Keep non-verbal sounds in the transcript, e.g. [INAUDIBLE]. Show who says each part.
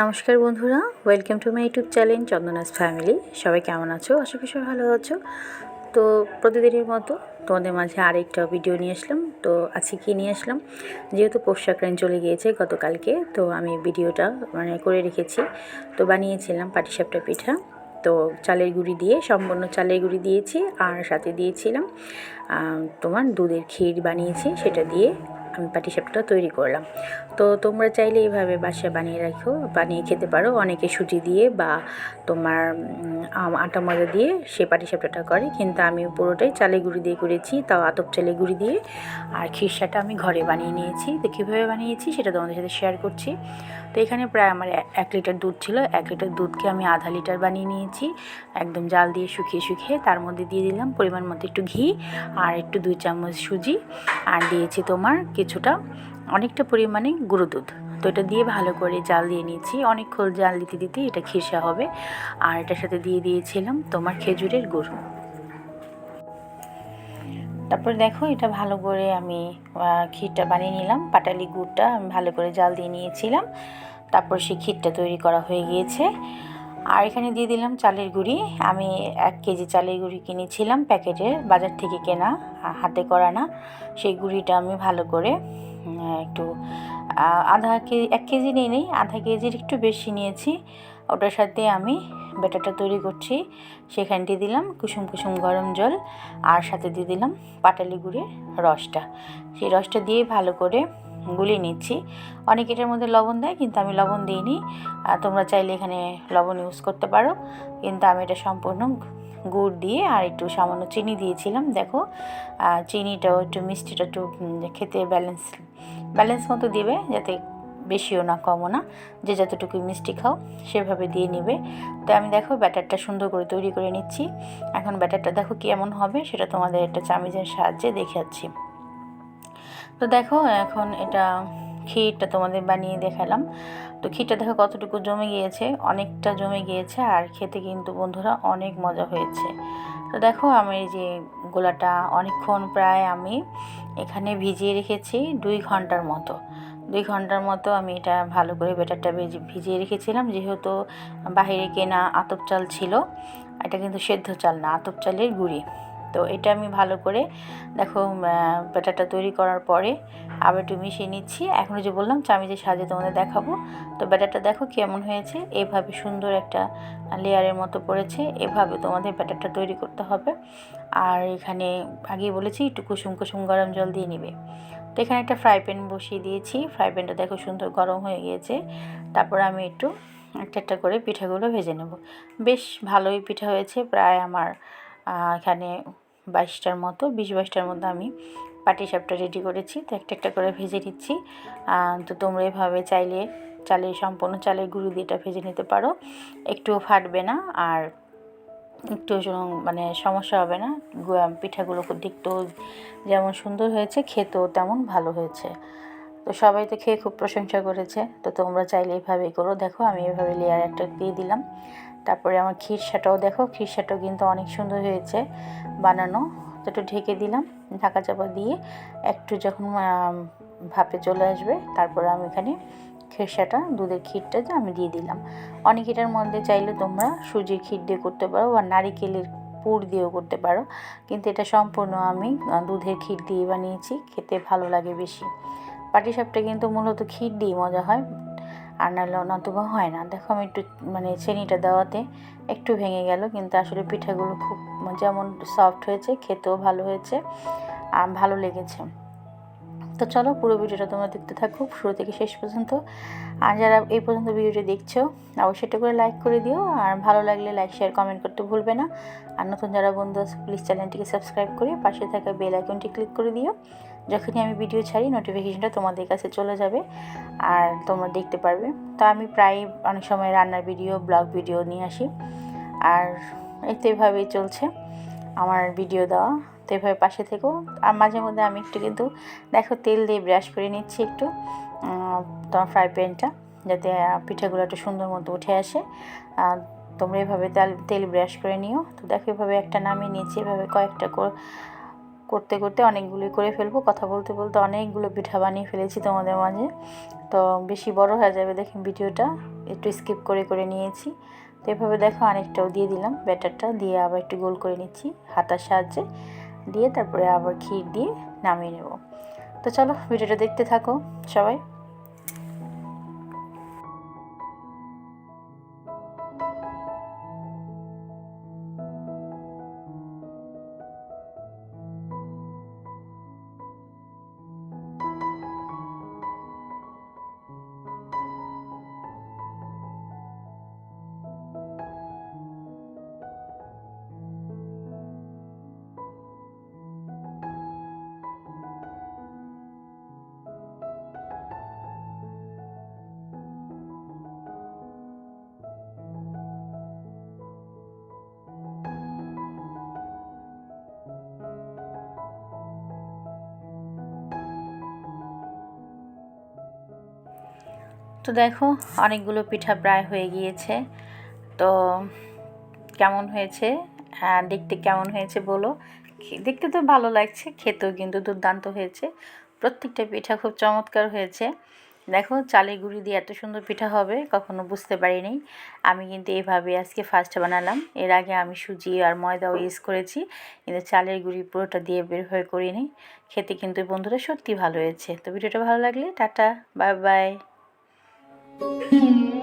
Speaker 1: নমস্কার বন্ধুরা welcome to my YouTube channel Chandana's family সবাই কেমন আছো? আশা করি সবাই ভালো আছো। তো প্রতিদিনের মতো তোমাদের মাঝে আরেকটা ভিডিও নিয়ে আসলাম। তো আজকে কী নিয়ে আসলাম? যেহেতু পৌষ সংক্রান্তি চলে গিয়েছে গতকালকে, তো আমি ভিডিওটা মানে করে রেখেছি। তো বানিয়েছিলাম পাটিসাপটা পিঠা। তো চালের গুঁড়ি দিয়ে, সম্পূর্ণ চালের গুঁড়ি দিয়েছি আর সাথে দিয়েছিলাম তোমার দুধের ক্ষীর বানিয়েছি, সেটা দিয়ে আমি পাটিসাপটা তৈরি করলাম। তো তোমরা চাইলে এইভাবে বাসায় বানিয়ে রাখো, বানিয়ে খেতে পারো। অনেকে সুটি দিয়ে বা তোমার আটা ময়দা দিয়ে সে পাটিসাপটাটা করে। কিন্তু আমি পুরোটাই চালে গুঁড়ি দিয়ে করেছি, তাও আতপ চালে গুঁড়ি দিয়ে। আর খিরসাটা আমি ঘরে বানিয়ে নিয়েছি। তো কীভাবে বানিয়েছি সেটা তোমাদের সাথে শেয়ার করছি। তো এখানে প্রায় আমার এক লিটার দুধ ছিল। এক লিটার দুধকে আমি আধা লিটার বানিয়ে নিয়েছি। একদম জাল দিয়ে শুকিয়ে শুকিয়ে তার মধ্যে দিয়ে দিলাম পরিমাণ মতো একটু ঘি আর একটু দুই চামচ সুজি আর দিয়েছি তোমার কিছুটা, অনেকটা পরিমাণে গুঁড়ো দুধ। তো এটা দিয়ে ভালো করে জাল দিয়ে নিয়েছি। অনেকক্ষণ জাল দিতে দিতে এটা খিরসা হবে। আর এটার সাথে দিয়ে দিয়েছিলাম তোমার খেজুরের গুড়। তারপর দেখো এটা ভালো করে আমি ক্ষীরটা বানিয়ে নিলাম, পাটালি গুড়টা আমি ভালো করে জাল দিয়ে নিয়েছিলাম, তারপর সেই ক্ষীরটা তৈরি করা হয়ে গিয়েছে। আর এখানে দিয়ে দিলাম চালের গুঁড়ি, আমি এক কেজি চালের গুঁড়ি কিনেছিলাম প্যাকেটে, বাজার থেকে কেনা হাতে করা না, সেই গুঁড়িটা আমি ভালো করে একটু আধা কেজি এক কেজি নিয়ে নেই, আধা কেজির একটু বেশি নিয়েছি, ওটার সাথে আমি ব্যাটারটা তৈরি করছি। সেখানটি দিলাম কুসুম কুসুম গরম জল আর সাথে দিয়ে দিলাম পাটালি গুঁড়ির রসটা। সেই রসটা দিয়ে ভালো করে গুলিয়ে নিচ্ছি। অনেক এটার মধ্যে লবণ দেয় কিন্তু আমি লবণ দিইনি। তোমরা চাইলে এখানে লবণ ইউজ করতে পারো। কিন্তু আমি এটা সম্পূর্ণ গুড় দিয়ে আর একটু সামান্য চিনি দিয়েছিলাম। দেখো চিনিটাও একটু মিষ্টিটা একটু খেতে ব্যালেন্স ব্যালেন্স মতো দিবে যাতে বেশিও না, কমও না। যে যতটুকু মিষ্টি খাও, সেভাবে দিয়ে নিবে। তো আমি দেখো ব্যাটারটা সুন্দর করে তৈরি করে নিচ্ছি। এখন ব্যাটারটা দেখো কেমন হবে, সেটা তোমাদের একটা চামিচের সাহায্যে দেখাচ্ছি। তো দেখো এখন এটা ক্ষীরটা তোমাদের বানিয়ে দেখালাম। তো ক্ষীরটা দেখো কতটুকু জমে গিয়েছে, অনেকটা জমে গিয়েছে, আর খেতে কিন্তু বন্ধুরা অনেক মজা হয়েছে। তো দেখো আমি যে গোলাটা অনেকক্ষণ প্রায় আমি এখানে ভিজিয়ে রেখেছি দুই ঘণ্টার মতো। দুই ঘণ্টার মতো আমি এটা ভালো করে ব্যাটারটা ভেজে- ভিজিয়ে রেখেছিলাম। যেহেতু বাইরে কেনা আতপ চাল ছিল, এটা কিন্তু সেদ্ধ চাল না, আতপ চালের গুঁড়ি। তো এটা আমি ভালো করে দেখো ব্যাটারটা তৈরি করার পরে আবার একটু মিশিয়ে নিচ্ছি। এখন যে বললাম চামিচের সাহায্যে তোমাদের দেখাবো। তো ব্যাটারটা দেখো কেমন হয়েছে। এভাবে সুন্দর একটা লেয়ারের মতো পড়েছে। এভাবে তোমাদের ব্যাটারটা তৈরি করতে হবে। আর এখানে আগেই বলেছি, একটু কুসুম কুসুম গরম জল দিয়ে নেবে। তো এখানে একটা ফ্রাই প্যান বসিয়ে দিয়েছি। ফ্রাই প্যানটা দেখো সুন্দর গরম হয়ে গিয়েছে। তারপর আমি একটু একটা একটা করে পিঠাগুলো ভেজে নেব। বেশ ভালোই পিঠা হয়েছে, প্রায় আমার এখানে বাইশটার মতো, বিশ বাইশটার মধ্যে আমি পাটি সাপটা রেডি করেছি। তো একটা একটা করে ভেজে নিচ্ছি। তো তোমরা এভাবে চাইলে চালে সম্পূর্ণ চালের গুঁড়ো দিয়ে এটা ভেজে নিতে পারো। একটুও ফাটবে না। আর একটু মানে সমস্যা হবে না? পিঠাগুলো দেখতেও যেমন সুন্দর হয়েছে, খেতেও তেমন ভালো হয়েছে। তো সবাই তো খেয়ে খুব প্রশংসা করেছে। তো তোমরা চাইলে এইভাবেই করো। দেখো, আমি এভাবে লেয়ার একটা দিয়ে দিলাম। তারপরে আমার খিরসাটাও দেখো খিরসাটাও কিন্তু অনেক সুন্দর হয়েছে বানানো। তো একটু ঢেকে দিলাম, ঢাকা চাপা দিয়ে। একটু যখন ভাপে চলে আসবে, তারপরে আমি এখানে খেরসাটা দুধের ক্ষীরটা যে আমি দিয়ে দিলাম। অনেক এটার মধ্যে চাইলে তোমরা সুজির ক্ষীর দিয়ে করতে পারো বা নারিকেলের পুর দিয়েও করতে পারো। কিন্তু এটা সম্পূর্ণ আমি দুধের ক্ষীর দিয়ে বানিয়েছি, খেতে ভালো লাগে বেশি। পাটিসাপটা কিন্তু মূলত ক্ষীর দিয়ে মজা হয়, আর নাহলে নতুবা হয় না। দেখো আমি একটু মানে চিনিটা দেওয়াতে একটু ভেঙে গেল, কিন্তু আসলে পিঠাগুলো খুব, যেমন সফট হয়েছে, খেতেও ভালো হয়েছে, আর ভালো লেগেছে। তো চলো পুরো ভিডিওটা তোমরা দেখতে থাকো, শুরু থেকে শেষ পর্যন্ত। আর যারা এই পর্যন্ত ভিডিওটি দেখছ, অবশ্যই এটা করে লাইক করে দিও, আর ভালো লাগলে লাইক শেয়ার কমেন্ট করতে ভুলবে না। আর নতুন যারা বন্ধু আছে প্লিজ চ্যানেলটিকে সাবস্ক্রাইব করে পাশে থাকা বেল আইকনটি ক্লিক করে দিও, যখনই আমি ভিডিও ছাড়ি নোটিফিকেশনটা তোমাদের কাছে চলে যাবে, আর তোমরা দেখতে পারবে। তো আমি প্রায় অনেক সময় রান্নার ভিডিও ব্লগ ভিডিও নিয়ে আসি, আর এই তো এভাবেই চলছে। আমার ভিডিও দেওয়া। তো এভাবে পাশে থেকেও আর মাঝে মধ্যে আমি একটু কিন্তু, দেখো তেল দিয়ে ব্রাশ করে নিচ্ছি একটু তোমার ফ্রাই প্যানটা যাতে পিঠাগুলো একটু সুন্দর মতো উঠে আসে। আর তোমরা এভাবে তেল তেল ব্রাশ করে নিও। তো দেখো এভাবে একটা নামিয়ে নিয়েছি। এভাবে কয়েকটা করে, করতে করতে অনেকগুলোই করে ফেলব। কথা বলতে বলতে অনেকগুলো পিঠা বানিয়ে ফেলেছি তোমাদের মাঝে। তো বেশি বড় হয়ে যাবে দেখেন ভিডিওটা একটু স্কিপ করে করে নিয়েছি। তো এভাবে দেখো অনেকটাও দিয়ে দিলাম। ব্যাটারটা দিয়ে আবার একটু গোল করে নিচ্ছি হাতার সাহায্যে। দিয়ে তারপরে আবার ক্ষীর দিয়ে নামিয়ে নেব। তো চলো, ভিডিওটা দেখতে থাকো সবাই। তো দেখো, অনেকগুলো পিঠা প্রায় হয়ে গিয়েছে। তো কেমন হয়েছে? হ্যাঁ দেখতে কেমন হয়েছে বলো? দেখতে তো ভালো লাগছে, খেতেও কিন্তু দুর্দান্ত হয়েছে। প্রত্যেকটা পিঠা খুব চমৎকার হয়েছে। দেখো, চালের গুঁড়ি দিয়ে এত সুন্দর পিঠা হবে, কখনো বুঝতে পারিনি। আমি কিন্তু এইভাবে আজকে ফার্স্ট বানালাম। এর আগে আমি সুজি আর ময়দাও ইউজ করেছি, কিন্তু চালের গুঁড়ি পুরোটা দিয়ে বের হয়ে করিনি। খেতে কিন্তু বন্ধুরা সত্যি ভালো হয়েছে। তো ভিডিওটা ভালো লাগলে টাটা, বাই বাই। Mm-hmm. [LAUGHS]